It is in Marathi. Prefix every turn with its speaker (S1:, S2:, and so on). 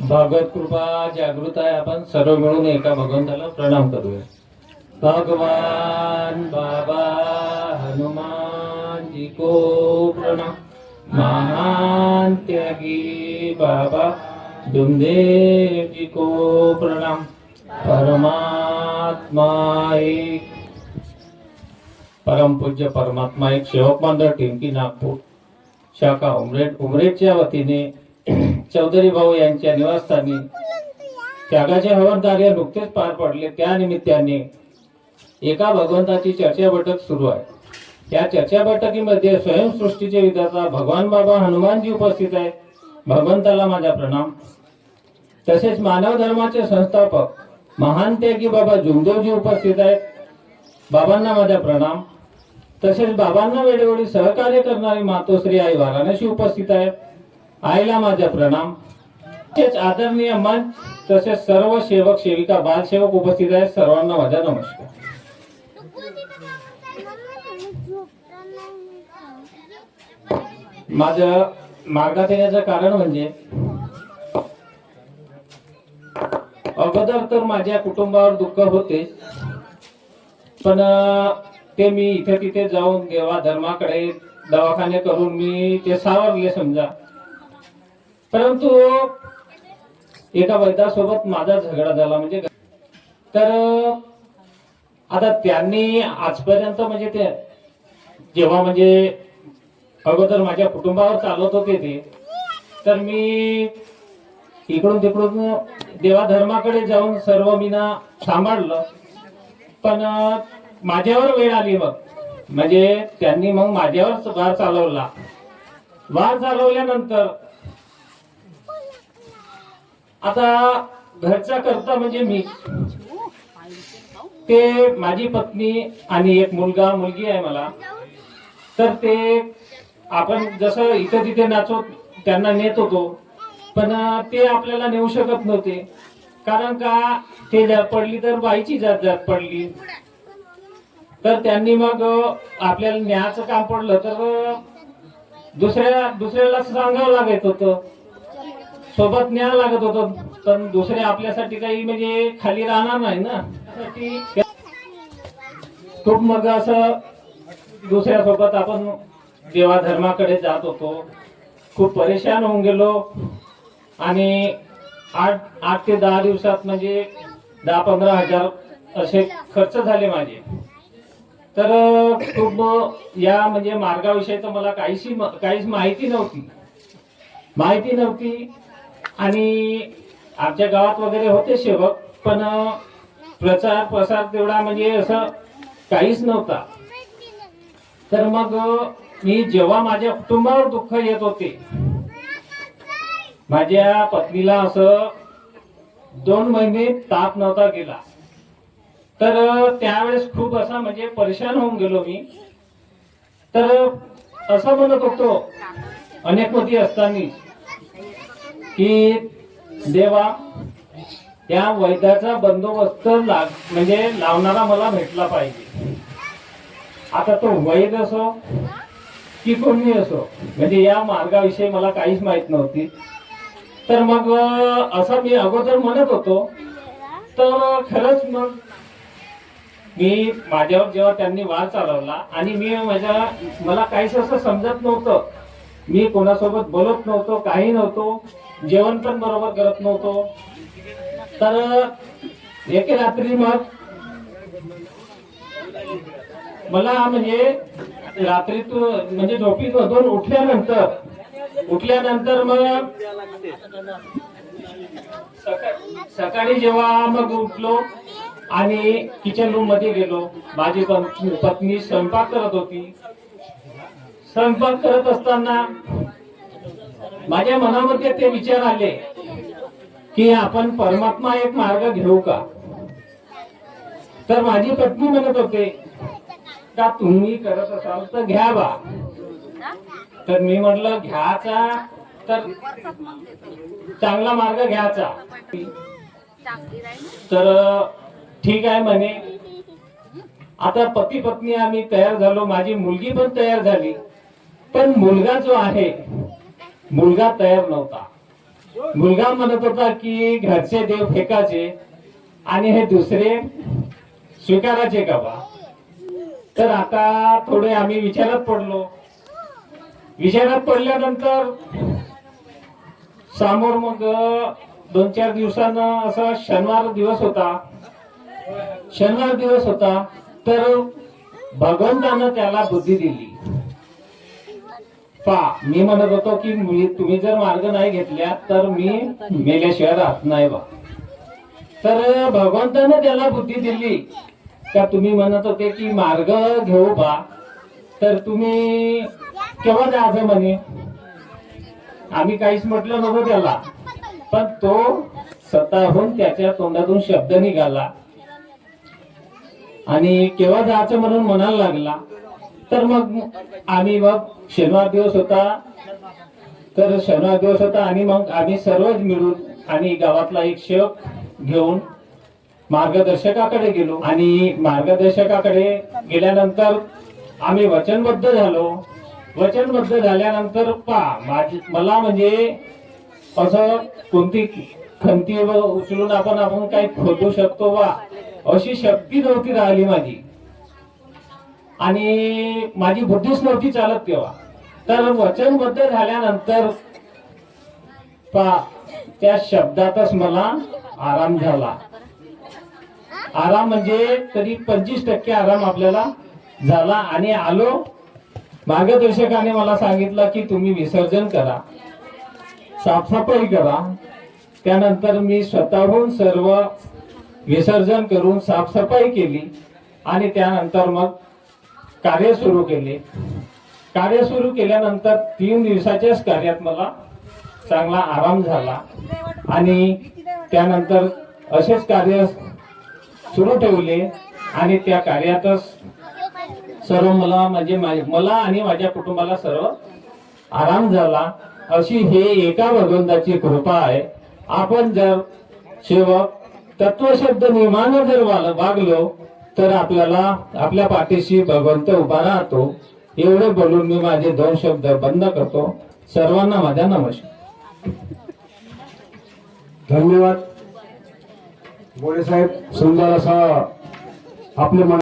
S1: भागवत कृपा जागृत आहे आपण सर्व मिळून एका भगवंताला प्रणाम करूया. भगवान बाबा हनुमान जी को प्रणाम. महान त्यागी बाबा दुमदेव जी को प्रणाम. परमात्मा एक. परमपूज्य परमात्मा एक सेवक मंडळ टिमकी नागपूर. शाखा उमरेट उमरेटच्या वतीने चौधरी भाऊ यांच्या निवासस्थानी त्यागाचे हवनकार्य नुकतेच पार पडले. त्या निमित्ताने एका भगवंताची चर्चा बैठक सुरू आहे. या चर्चा बैठकीमध्ये स्वयंसृष्टीचे विधाता भगवान बाबा हनुमानजी उपस्थित आहेत. भगवंताला माझा प्रणाम. तसेच मानव धर्माचे संस्थापक महान त्यागी बाबा जुमदेवजी उपस्थित आहेत. बाबांना माझा प्रणाम. तसेच बाबांना वेळोवेळी सहकार्य करणारी मातोश्री आई वाराणसी उपस्थित आहेत. आईला माझा प्रणाम. तसेच आदरणीय मंच तसेच सर्व सेवक सेविका बालसेवक उपस्थित आहेत. सर्वांना माझा नमस्कार. माझं मार्गात येण्याचं कारण म्हणजे अगोदर तर माझ्या कुटुंबावर दुःख होते पण ते मी इथे तिथे जाऊन देवा धर्माकडे दवाखाने करून मी ते सावरले समजा. परंतु एका वैद्यासोबत माझा झगडा झाला म्हणजे तर आता त्यांनी आजपर्यंत म्हणजे ते जेव्हा म्हणजे अगोदर माझ्या कुटुंबावर चालवत होते ते तर मी इकडून तिकडून देवा धर्माकडे जाऊन सर्व मीना सांभाळलं. पण माझ्यावर वेळ आली मग म्हणजे त्यांनी मग माझ्यावर वार चालवला. वार चालवल्यानंतर आता घरचा करता म्हणजे मी. ते माझी पत्नी आणि एक मुलगा मुलगी आहे मला. तर ते आपण जसं इथं तिथे नाचवत त्यांना नेत होतो. पण ते आपल्याला नेऊ शकत नव्हते. कारण का? ते जात पडली तर बाईची जात जात पडली. तर त्यांनी मग आपल्याला न्यायचं काम पडलं तर दुसऱ्या दुसऱ्याला सांगावं लागत होतं. सोबत न्याय लागत होतं पण दुसरे आपल्यासाठी काही म्हणजे खाली राहणार नाही ना. खूप मग असं दुसऱ्या सोबत आपण देवा धर्माकडे जात होतो. खूप परेशान होऊन गेलो. आणि आठ आठ ते दहा दिवसात म्हणजे दहा पंधरा हजार असे खर्च झाले माझे. तर खूप या म्हणजे मार्गाविषयी तर मला काहीशी काहीच माहिती नव्हती. माहिती नव्हती. आणि आमच्या गावात वगैरे होते सेवक पण प्रचार प्रसार तेवढा म्हणजे असं काहीच नव्हता. तर मग मी जेव्हा माझ्या कुटुंबावर दुःख येत होते माझ्या पत्नीला असं दोन महिने ताप नव्हता गेला. तर त्यावेळेस खूप असा म्हणजे परेशान होऊन गेलो मी. तर असं म्हणत होतो अनेकमध्ये असताना की देवा त्या वैद्याचा बंदोबस्त लाग म्हणजे लावणारा मला भेटला पाहिजे. आता तो वैद असो की कोणी असो म्हणजे या मार्गाविषयी मला काहीच माहीत नव्हती. तर मग असं मी अगोदर म्हणत होतो. तर खरंच मग मी माझ्यावर जेव्हा त्यांनी वार चालवला आणि मी माझ्या मला काहीच असं समजत नव्हतं. मी कोणासोबत बोलत नव्हतो काही नव्हतो जेवण पण बरोबर करत नव्हतो. तर एके रात्री मग मला म्हणजे रात्रीतून म्हणजे झोपीतून उठल्यानंतर उठल्यानंतर मग सकाळी सकाळी जेव्हा मग उठलो आणि किचन रूममध्ये गेलो. माझी पत्नी पत्नी स्वयंपाक करत होती. स्वयंपाक करत असताना माझ्या मनामध्ये ते विचार आले की आपण परमात्मा एक मार्ग घेऊ का? तर माझी पत्नी म्हणत होते का तुम्ही करत असाल तर घ्या बा. तर मी म्हटलं घ्यायचा तर चांगला मार्ग घ्यायचा तर ठीक आहे म्हणे. आता पती पत्नी आम्ही तयार झालो. माझी मुलगी पण तयार झाली. पण मुलगा जो आहे मुलगा तयार नव्हता. मुलगा म्हणत होता की घरचे देव फेकाचे आणि हे दुसरे स्वीकारायचे का बा? तर आता थोडे आम्ही विचारात पडलो. विचारात पडल्यानंतर समोर मग दोन चार दिवसानं असा शनिवार दिवस होता. शनिवार दिवस होता तर भगवंतानं त्याला बुद्धी दिली. पा मी म्हणत होतो की मी- तुम्ही जर मार्ग नाही घेतल्या तर मी मेल्याशिवाय राहत नाही बा. तर भगवंतानं त्याला बुद्धी दिली. का तुम्ही म्हणत होते की मार्ग घेऊ बा. तर तुम्ही केव्हा जायचं म्हणे? आम्ही काहीच म्हटलं नको त्याला. पण तो स्वतःहून त्याच्या तोंडातून शब्द निघाला. आणि केव्हा जायचं म्हणून म्हणायला लागला तर मग आम्ही मग शनिवार दिवस होता. तर शनिवार दिवस होता आणि मग आम्ही सर्वच मिळून आणि गावातला एक सेवक घेऊन मार्गदर्शकाकडे गेलो. आणि मार्गदर्शकाकडे गेल्यानंतर आम्ही वचनबद्ध झालो. वचनबद्ध झाल्यानंतर पा माझी मला म्हणजे असं कोणती खंती व उचलून आपण आपण काही खोदू शकतो वा? अशी शक्ती नव्हती राहिली माझी. आणि माझी बुद्धीच नव्हती चालत तेव्हा. तर वचनबद्ध झाल्यानंतर पा त्या शब्दातच मला आराम झाला. आराम म्हणजे तरी पंचवीस टक्के आराम आपल्याला झाला. आणि आलो मार्गदर्शकाने मला सांगितलं की तुम्ही विसर्जन करा. साफसफाई करा. त्यानंतर मी स्वतःहून सर्व विसर्जन करून साफसफाई केली आणि त्यानंतर मग कार्य सुरू केले. कार्य सुरू केल्यानंतर तीन दिवसाच्याच कार्यात मला चांगला आराम झाला आणि त्यानंतर असेच कार्य सुरू ठेवले आणि त्या कार्यातच सर्व मला म्हणजे मा- मला आणि माझ्या कुटुंबाला सर्व आराम झाला. अशी हे एका भगवंताची कृपा आहे. आपण जर सेवक तत्वशब्द नियमानं जर वागलो तर आपल्याला आपल्या पाठीशी भगवंत उभा राहतो. एवढे बोलून मी माझे दोन शब्द बंद करतो. सर्वांना माझा नमस्कार.
S2: धन्यवाद. गोळे साहेब सुंदर असा आपले मन